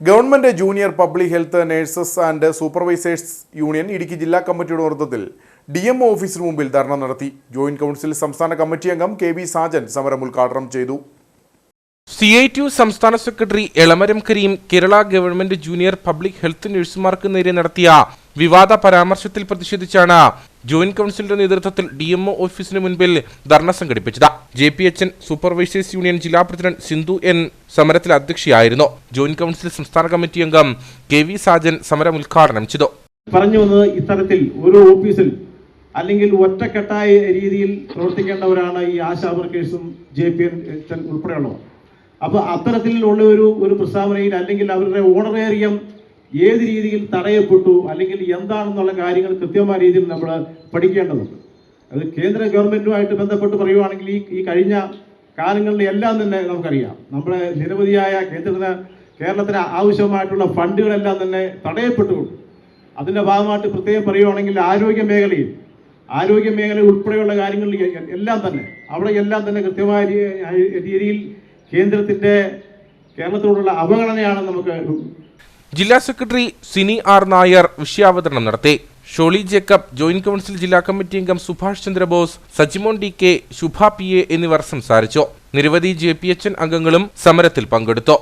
Government junior public health nurses and supervisors union Idukki ജില്ലാ കമ്മിറ്റിയുടെ നേതൃത്വത്തിൽ ഡി എം ഓഫീസിന് മുമ്പിൽ ധർണ നടത്തി. ജോയിന്റ് കൗൺസിൽ സംസ്ഥാന കമ്മിറ്റി അംഗം കെ വി സാജൻ സമരം ഉദ്ഘാടനം ചെയ്തു. സി ഐ ടി യു സംസ്ഥാന secretary Elamaram Kareem Kerala government junior public health നഴ്സുമാർക്ക് നേരെ നടത്തിയ വിവാദ പരാമർശത്തിൽ പ്രതിഷേധിച്ചാണ് ജോയിന്റ് കൗൺസിലിന്റെ നേതൃത്വത്തിൽ ഡി എം ഒ ഓഫീസിന് മുൻപിൽ ധർണ സംഘടിപ്പിച്ചത്. J P H N supervisors union ജില്ലാ പ്രസിഡന്റ് സിന്ധു എൻ സമരത്തിൽ അധ്യക്ഷയായിരുന്നു. ജോയിന്റ് കൗൺസിൽ സംസ്ഥാന കമ്മിറ്റി അംഗം കെ വി സാജൻ സമരം ഉദ്ഘാടനം ചെയ്തു. പറഞ്ഞു ഇത്തരത്തിൽ ഒരു ഓഫീസിൽ അല്ലെങ്കിൽ ഒറ്റക്കെട്ടായ രീതിയിൽ പ്രവർത്തിക്കേണ്ടവരാണ് ഈ ആശാ വർക്കേഴ്സും ജെ പി എൻ ഉൾപ്പെടെയുള്ളവർ. അപ്പോൾ അത്തരത്തിലുള്ള ഒരു ഒരു പ്രസ്താവനയിൽ അല്ലെങ്കിൽ അവരുടെ ഓണറേറിയം ഏത് രീതിയിൽ തടയപ്പെട്ടു അല്ലെങ്കിൽ എന്താണെന്നുള്ള കാര്യങ്ങൾ കൃത്യമായ രീതിയിൽ നമ്മൾ പഠിക്കേണ്ടതുണ്ട്. അത് കേന്ദ്ര ഗവൺമെന്റുമായിട്ട് ബന്ധപ്പെട്ട് പറയുവാണെങ്കിൽ ഈ ഈ കഴിഞ്ഞ കാലങ്ങളിൽ എല്ലാം തന്നെ നമുക്കറിയാം. നമ്മുടെ നിരവധിയായ കേന്ദ്രത്തിന് കേരളത്തിന് ആവശ്യമായിട്ടുള്ള ഫണ്ടുകളെല്ലാം തന്നെ തടയപ്പെട്ടുകൊണ്ട്. അതിന്റെ ഭാഗമായിട്ട് പ്രത്യേകം പറയുവാണെങ്കിൽ ആരോഗ്യ മേഖലയിൽ ആരോഗ്യ മേഖല ഉൾപ്പെടെയുള്ള കാര്യങ്ങളിൽ എല്ലാം തന്നെ അവിടെ എല്ലാം തന്നെ കൃത്യമായ രീതിയിൽ കേന്ദ്രത്തിന്റെ കേരളത്തോടുള്ള അവഗണനയാണ് നമുക്ക് ജില്ലാ സെക്രട്ടറി സിനി ആർ നായർ വിഷയാവതരണം നടത്തി. ഷോളി ജേക്കബ് ജോയിന്റ് കൗൺസിൽ ജില്ലാ കമ്മിറ്റി അംഗം Subhash Chandrabose Sajimon D K Shubha P A എന്നിവർ സംസാരിച്ചു. നിരവധി ജെ പി എച്ച് എൻ അംഗങ്ങളും സമരത്തിൽ പങ്കെടുത്തു.